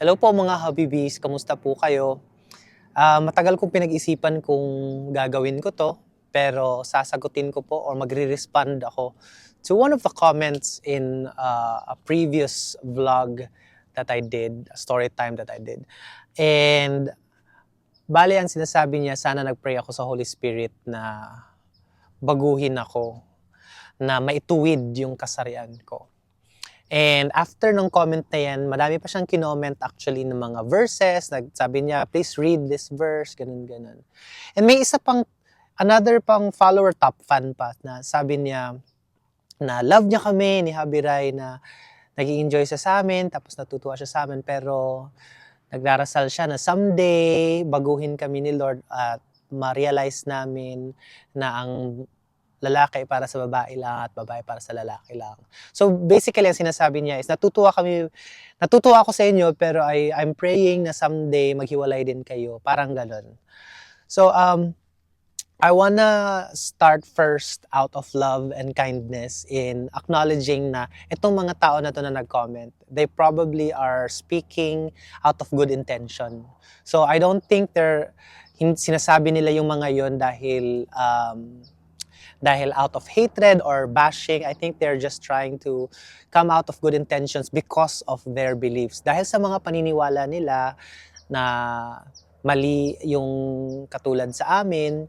Hello po mga Habibis, kamusta po kayo? Ah, matagal kong pinag-isipan kung gagawin ko to, pero sasagutin ko po or magre-respond ako to one of the comments in uh, a previous vlog that I did, a story time that I did. And bali ang sinasabi niya, sana nag-pray ako sa Holy Spirit na baguhin ako, na maituwid yung kasarian ko. And after nung comment na yan, madami pa siyang kinoment actually ng mga verses. Nagsabi niya, please read this verse, ganun, ganun. And may isa pang, another pang follower top fan pa na sabi niya, na love niya kami ni Habiray na nag enjoy siya sa amin, tapos natutuwa siya sa amin, pero nagdarasal siya na someday baguhin kami ni Lord at ma-realize namin na ang lalaki para sa babae lang at babae para sa lalaki lang. So basically ang sinasabi niya is natutuwa kami natutuwa ako sa inyo pero I I'm praying na someday maghiwalay din kayo, parang ganun. So um I wanna start first out of love and kindness in acknowledging na itong mga tao na to na nag-comment, they probably are speaking out of good intention. So I don't think they're sinasabi nila yung mga yon dahil um, dahil out of hatred or bashing, I think they're just trying to come out of good intentions because of their beliefs. Dahil sa mga paniniwala nila na mali yung katulad sa amin,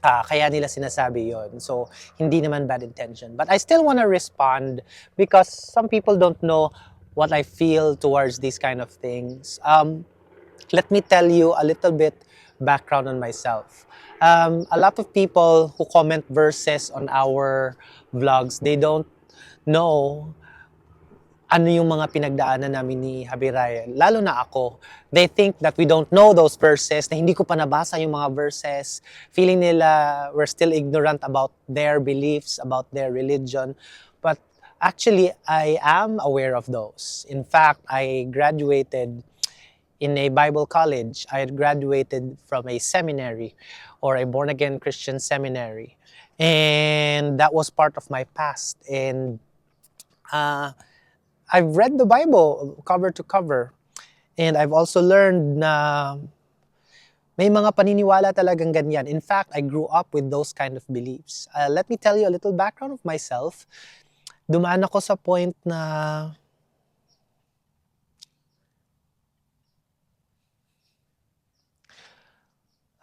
ah, kaya nila sinasabi yon. So, hindi naman bad intention. But I still want to respond because some people don't know what I feel towards these kind of things. Um, let me tell you a little bit background on myself. Um, a lot of people who comment verses on our vlogs, they don't know ano yung mga pinagdaanan namin ni Habiray, lalo na ako. They think that we don't know those verses, na hindi ko pa nabasa yung mga verses. Feeling nila we're still ignorant about their beliefs, about their religion. But actually, I am aware of those. In fact, I graduated in a Bible college. I had graduated from a seminary or a born again Christian seminary. And that was part of my past. And uh, I've read the Bible cover to cover. And I've also learned na may mga paniniwala talagang ganyan. In fact, I grew up with those kind of beliefs. Uh, let me tell you a little background of myself. Dumaan ako sa point na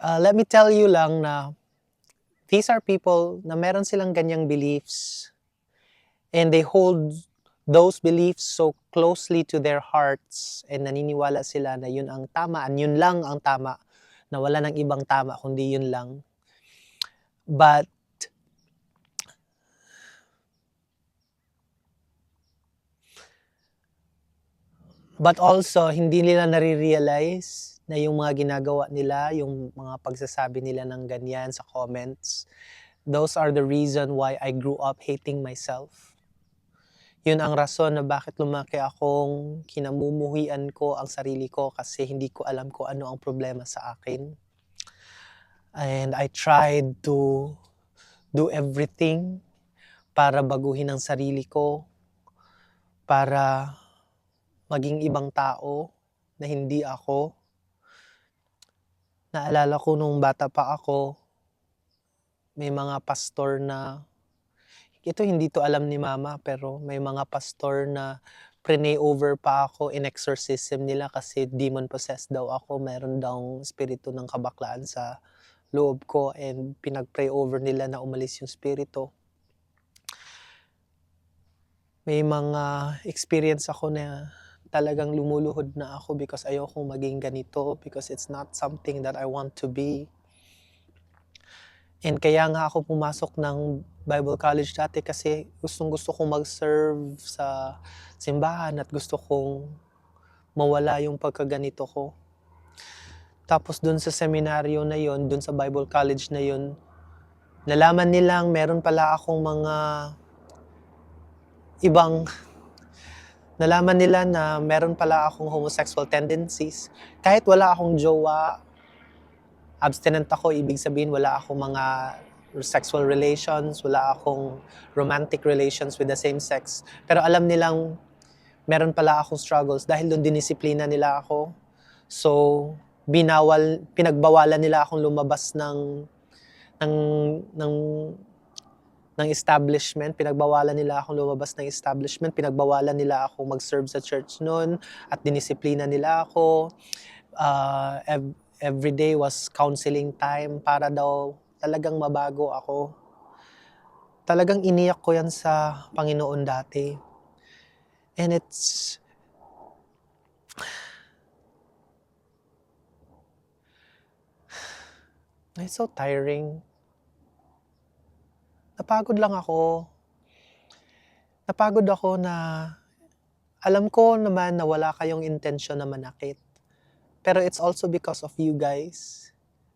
Uh, let me tell you lang na these are people na meron silang ganyang beliefs. And they hold those beliefs so closely to their hearts. And naniniwala sila na yun ang tama and yun lang ang tama na wala ng ibang tama kundi yun lang. But but also hindi nila nare-realize na yung mga ginagawa nila, yung mga pagsasabi nila ng ganyan sa comments, those are the reason why I grew up hating myself. Yun ang rason na bakit lumaki akong kinamumuhian ko ang sarili ko kasi hindi ko alam ko ano ang problema sa akin. And I tried to do everything para baguhin ang sarili ko, para maging ibang tao na hindi ako. Naalala ko nung bata pa ako, may mga pastor na, ito hindi to alam ni mama, pero may mga pastor na prenay over pa ako in exorcism nila kasi demon possessed daw ako. Meron daw spirito ng kabaklaan sa loob ko and pinag-pray over nila na umalis yung spirito. May mga experience ako na talagang lumuluhod na ako because ayoko maging ganito because it's not something that I want to be. And kaya nga ako pumasok ng Bible College dati kasi gustong gusto kong mag-serve sa simbahan at gusto kong mawala yung pagkaganito ko. Tapos dun sa seminaryo na yon, dun sa Bible College na yon, nalaman nilang meron pala akong mga ibang nalaman nila na meron pala akong homosexual tendencies. Kahit wala akong jowa, abstinent ako, ibig sabihin wala akong mga sexual relations, wala akong romantic relations with the same sex. Pero alam nilang meron pala akong struggles dahil doon dinisiplina nila ako. So, binawal, pinagbawalan nila akong lumabas ng ng ng ng establishment, pinagbawalan nila akong lumabas ng establishment, pinagbawalan nila ako mag-serve sa church noon at dinisiplina nila ako. Uh, ev- every day was counseling time para daw talagang mabago ako. Talagang iniyak ko yan sa Panginoon dati. And it's It's so tiring. Napagod lang ako. Napagod ako na alam ko naman na wala kayong intensyon na manakit. Pero it's also because of you guys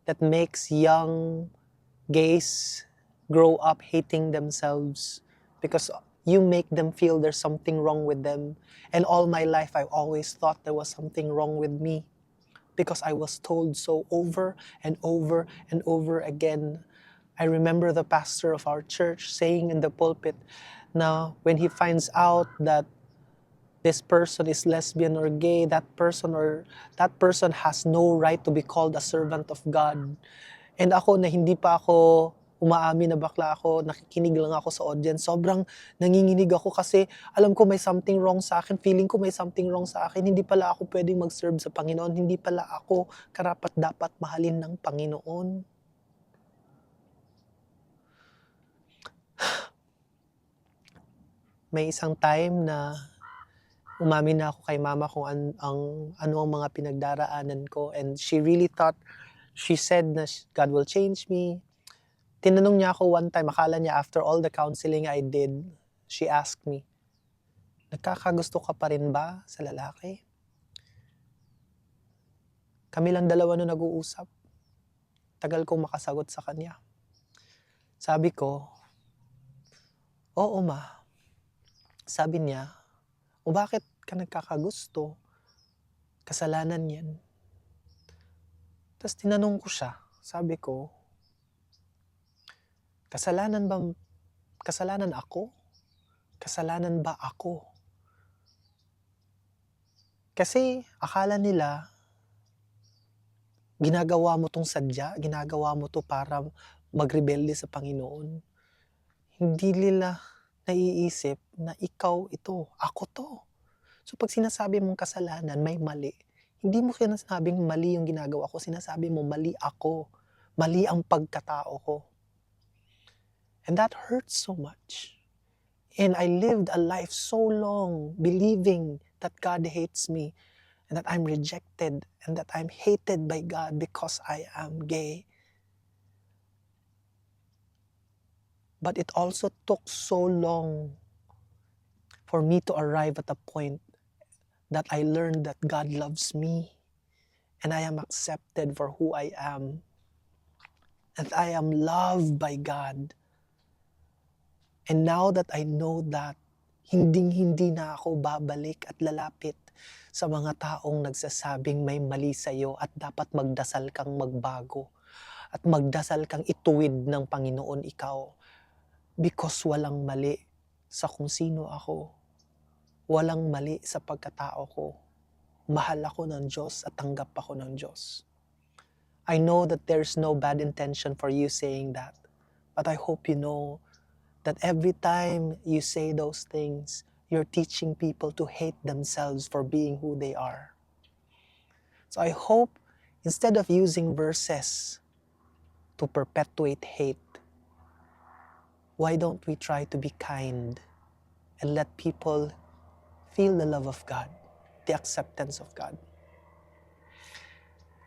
that makes young gays grow up hating themselves because you make them feel there's something wrong with them. And all my life, I always thought there was something wrong with me because I was told so over and over and over again. I remember the pastor of our church saying in the pulpit na when he finds out that this person is lesbian or gay, that person or that person has no right to be called a servant of God. And ako na hindi pa ako umaamin na bakla ako, nakikinig lang ako sa audience. Sobrang nanginginig ako kasi alam ko may something wrong sa akin. Feeling ko may something wrong sa akin. Hindi pala ako pwedeng mag-serve sa Panginoon. Hindi pala ako karapat dapat mahalin ng Panginoon. May isang time na umamin na ako kay mama kung an, ang, ano ang mga pinagdaraanan ko. And she really thought, she said na God will change me. Tinanong niya ako one time, akala niya after all the counseling I did, she asked me, nagkakagusto ka pa rin ba sa lalaki? Kami lang dalawa no nag-uusap. Tagal kong makasagot sa kanya. Sabi ko, oo ma. Sabi niya, o bakit ka nagkakagusto? Kasalanan yan. Tapos tinanong ko siya, sabi ko, kasalanan ba, kasalanan ako? Kasalanan ba ako? Kasi akala nila, ginagawa mo tong sadya, ginagawa mo to para magrebelde sa Panginoon. Hindi nila naiisip na ikaw ito, ako to. So pag sinasabi mong kasalanan, may mali. Hindi mo sinasabing mali yung ginagawa ko, sinasabi mo mali ako. Mali ang pagkatao ko. And that hurts so much. And I lived a life so long believing that God hates me and that I'm rejected and that I'm hated by God because I am gay. But it also took so long for me to arrive at a point that I learned that God loves me and I am accepted for who I am. That I am loved by God. And now that I know that, hinding-hindi na ako babalik at lalapit sa mga taong nagsasabing may mali sa iyo at dapat magdasal kang magbago at magdasal kang ituwid ng Panginoon ikaw because walang mali sa kung sino ako. Walang mali sa pagkatao ko. Mahal ako ng Diyos at tanggap ako ng Diyos. I know that there's no bad intention for you saying that. But I hope you know that every time you say those things, you're teaching people to hate themselves for being who they are. So I hope instead of using verses to perpetuate hate, why don't we try to be kind and let people feel the love of God, the acceptance of God?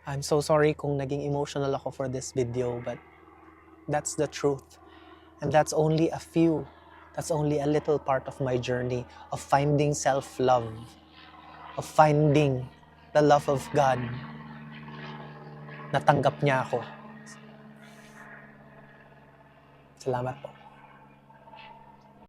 I'm so sorry kung naging emotional ako for this video, but that's the truth. And that's only a few, that's only a little part of my journey of finding self-love, of finding the love of God. Natanggap niya ako. Salamat po.